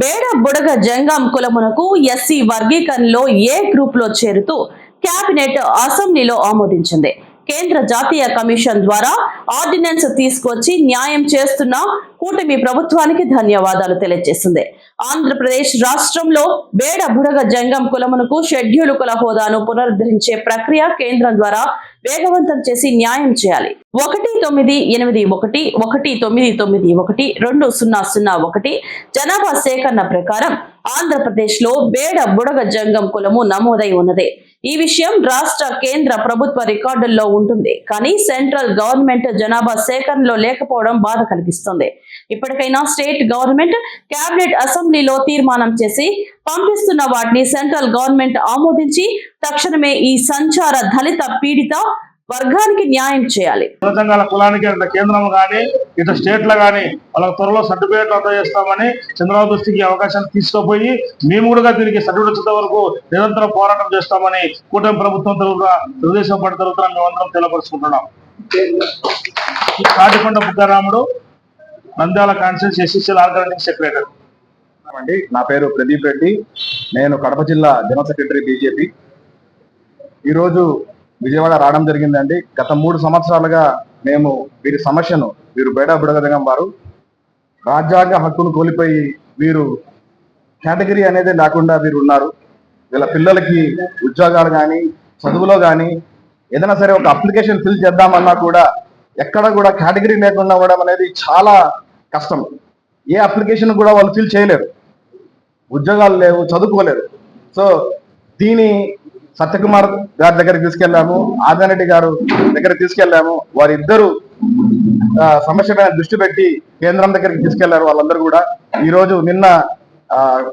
బేడ బుడగ జంగం కులమునకు ఎస్సీ వర్గీకరణలో ఏ గ్రూప్లో చేరుతూ కేబినెట్ అసెంబ్లీలో ఆమోదించింది. కేంద్ర జాతీయ కమిషన్ ద్వారా ఆర్డినెన్స్ తీసుకొచ్చి న్యాయం చేస్తున్న కూటమి ప్రభుత్వానికి ధన్యవాదాలు తెలియజేసింది. ఆంధ్రప్రదేశ్ రాష్ట్రంలో బేడ బుడగ జంగం కులమునకు షెడ్యూల్ కుల హోదాను పునరుద్ధరించే ప్రక్రియ కేంద్రం ద్వారా వేగవంతం చేసి న్యాయం చేయాలి. ఒకటి తొమ్మిది ఎనిమిది ఒకటి ఒకటి తొమ్మిది తొమ్మిది ఒకటి రెండు సున్నా సున్నా ఒకటి జనాభా సేకరణ ప్రకారం ఆంధ్రప్రదేశ్లో బేడ బుడగ జంగం కులము నమోదై ఉన్నది. ఈ విషయం రాష్ట్ర కేంద్ర ప్రభుత్వ రికార్డుల్లో ఉంటుంది. కానీ సెంట్రల్ గవర్నమెంట్ జనాభా సేకరణలో లేకపోవడం బాధ కలిగిస్తుంది. ఇప్పటికైనా స్టేట్ గవర్నమెంట్ కేబినెట్ అసెంబ్లీలో తీర్మానం చేసి పంపిస్తున్న వాటిని సెంట్రల్ గవర్నమెంట్ ఆమోదించి తక్షణమే ఈ సంచార దళిత పీడిత వర్గానికి న్యాయం చేయాలి. సంఘాల కులానికి కేంద్రం కానీ ఇటు స్టేట్లో కానీ వాళ్ళకి త్వరలో సర్టిఫికేట్ అందజేస్తామని చంద్రబాబు దృష్టికి అవకాశాన్ని తీసుకుపోయి మేము కూడా దీనికి సర్టిఫికేట్ వచ్చేంత వరకు నిరంతరం పోరాటం చేస్తామని కూటమి ప్రభుత్వం తరఫున తెలుగుదేశం పార్టీ తరఫున మేమందరం తెలియపరుచుకుంటున్నాం. Tatikonda Buddharamudu Nandyal constituency SSL organizing secretary. అండి నా పేరు ప్రదీప్ రెడ్డి. నేను కడప జిల్లా జనరల్ సెక్రటరీ బీజేపీ. ఈరోజు విజయవాడ రావడం జరిగిందండి. గత మూడు సంవత్సరాలుగా మేము వీరి సమస్యను వీరు బేడ బుడగదగం వారు రాజ్యాంగ హక్కును కోల్పోయి వీరు కేటగిరీ అనేది లేకుండా వీరు ఉన్నారు. వీళ్ళ పిల్లలకి ఉద్యోగాలు కానీ చదువులో కానీ ఏదైనా సరే ఒక అప్లికేషన్ ఫిల్ చేద్దామన్నా కూడా ఎక్కడ కూడా కేటగిరీ లేకుండా ఉండడం అనేది చాలా కష్టం. ఏ అప్లికేషన్ కూడా వాళ్ళు ఫిల్ చేయలేరు. ఉద్యోగాలు లేవు చదువుకోలేరు. సో దీని సత్యకుమార్ గారి దగ్గరికి తీసుకెళ్ళాము ఆదారెడ్డి గారు దగ్గర తీసుకెళ్ళాము వారిద్దరూ సమస్య పైన దృష్టి పెట్టి కేంద్రం దగ్గరికి తీసుకెళ్ళారు వాళ్ళందరూ కూడా. ఈ రోజు నిన్న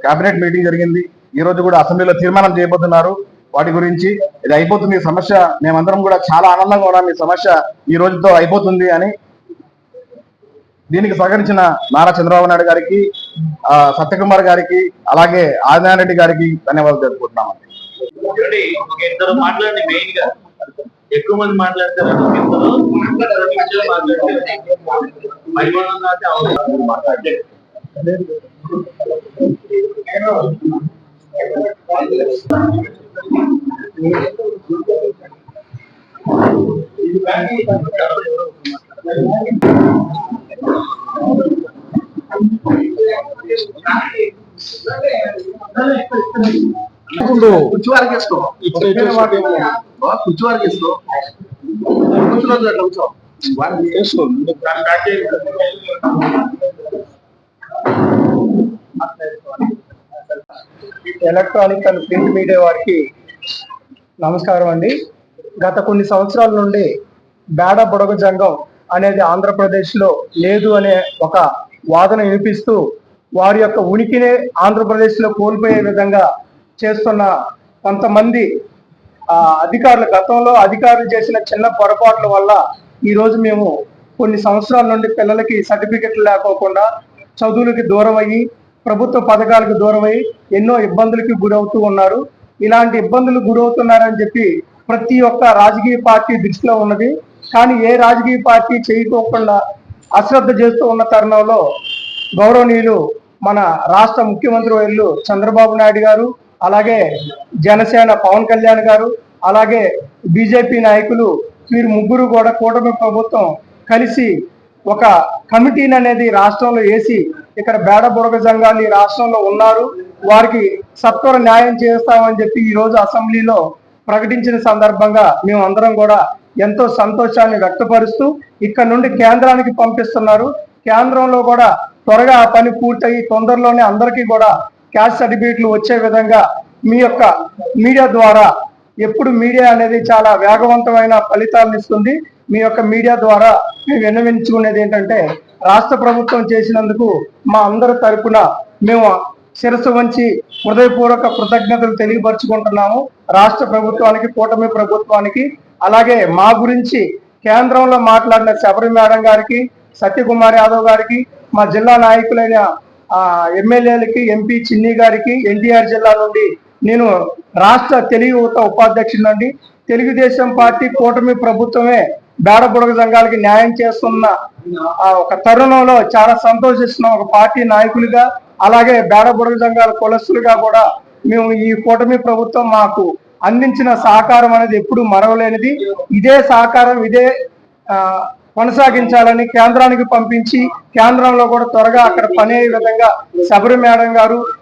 కేబినెట్ మీటింగ్ జరిగింది. ఈ రోజు కూడా అసెంబ్లీలో తీర్మానం చేయబోతున్నారు. వాటి గురించి ఇది అయిపోతుంది ఈ సమస్య. మేమందరం కూడా చాలా ఆనందంగా ఉన్నాం. ఈ సమస్య ఈ రోజుతో అయిపోతుంది అని దీనికి సహకరించిన నారా చంద్రబాబు నాయుడు గారికి ఆ, సత్యకుమార్ గారికి అలాగే ఆదినారాయణ రెడ్డి గారికి ధన్యవాదాలు తెలుపుకుంటున్నాం ఇద్దరు మాట్లాడండి మెయిన్గా. ఎక్కువ మంది మాట్లాడతారు ఇద్దరు మాట్లాడతారు నిమిషాలు మాట్లాడితే అట్లా కూర్చో. ఎలక్ట్రానిక్ అండ్ ప్రింట్ మీడియా వారికి నమస్కారం అండి. గత కొన్ని సంవత్సరాల నుండి బేడ బుడగ జంగం అనేది ఆంధ్రప్రదేశ్లో లేదు అనే ఒక వాదన వినిపిస్తూ వారి యొక్క ఉనికినే ఆంధ్రప్రదేశ్లో కోల్పోయే విధంగా చేస్తున్న కొంతమంది ఆ, అధికారులు గతంలో అధికారులు చేసిన చిన్న పొరపాట్ల వల్ల ఈ రోజు మేము కొన్ని సంవత్సరాల నుండి పిల్లలకి సర్టిఫికెట్లు లేకోకుండా చదువులకి దూరం అయ్యి ప్రభుత్వ పథకాలకు దూరం అయ్యి ఎన్నో ఇబ్బందులకి గురవుతూ ఉన్నారు. ఇలాంటి ఇబ్బందులు గురవుతున్నారని చెప్పి ప్రతి ఒక్క రాజకీయ పార్టీ దృష్టిలో ఉన్నది. కానీ ఏ రాజకీయ పార్టీ చేయకోకుండా అశ్రద్ధ చేస్తూ ఉన్న తరుణంలో గౌరవనీయులు మన రాష్ట్ర ముఖ్యమంత్రి వైర్లు చంద్రబాబు నాయుడు గారు అలాగే జనసేన పవన్ కళ్యాణ్ గారు అలాగే బీజేపీ నాయకులు వీరు ముగ్గురు కూడా కూటమి ప్రభుత్వం కలిసి ఒక కమిటీని అనేది రాష్ట్రంలో వేసి ఇక్కడ బేడ బుడగ సంఘాలు ఈ రాష్ట్రంలో ఉన్నారు. వారికి సత్వర న్యాయం చేస్తామని చెప్పి ఈ రోజు అసెంబ్లీలో ప్రకటించిన సందర్భంగా మేము అందరం కూడా ఎంతో సంతోషాన్ని వ్యక్తపరుస్తూ ఇక్కడ నుండి కేంద్రానికి పంపిస్తున్నారు. కేంద్రంలో కూడా త్వరగా ఆ పని పూర్తయి తొందరలోనే అందరికీ కూడా క్యాష్ సర్టిఫికేట్లు వచ్చే విధంగా మీ యొక్క మీడియా ద్వారా ఎప్పుడు మీడియా అనేది చాలా వేగవంతమైన ఫలితాలను ఇస్తుంది. మీ యొక్క మీడియా ద్వారా మేము విన్నవించుకునేది ఏంటంటే రాష్ట్ర ప్రభుత్వం చేసినందుకు మా అందరి తరపున మేము శిరస్సు వంచి హృదయపూర్వక కృతజ్ఞతలు తెలియపరుచుకుంటున్నాము. రాష్ట్ర ప్రభుత్వానికి కూటమి ప్రభుత్వానికి అలాగే మా గురించి కేంద్రంలో మాట్లాడిన శబరి మేడం గారికి సత్యకుమార్ యాదవ్ గారికి మా జిల్లా నాయకులైన ఎమ్మెల్యేలకి ఎంపీ చిన్ని గారికి ఎన్టీఆర్ జిల్లా నుండి నేను రాష్ట్ర తెలుగు యువత ఉపాధ్యక్షుడు నుండి తెలుగుదేశం పార్టీ కూటమి ప్రభుత్వమే బేడబుడగ సంఘాలకి న్యాయం చేస్తున్న ఆ ఒక తరుణంలో చాలా సంతోషిస్తున్న ఒక పార్టీ నాయకులుగా అలాగే బేడబుడగ సంఘాల కులస్తులుగా కూడా మేము ఈ కూటమి ప్రభుత్వం మాకు అందించిన సహకారం అనేది ఎప్పుడు మరవలేనిది. ఇదే సహకారం ఇదే కొనసాగించాలని కేంద్రానికి పంపించి కేంద్రంలో కూడా త్వరగా అక్కడ పని అయ్యే విధంగా శబరి మేడం గారు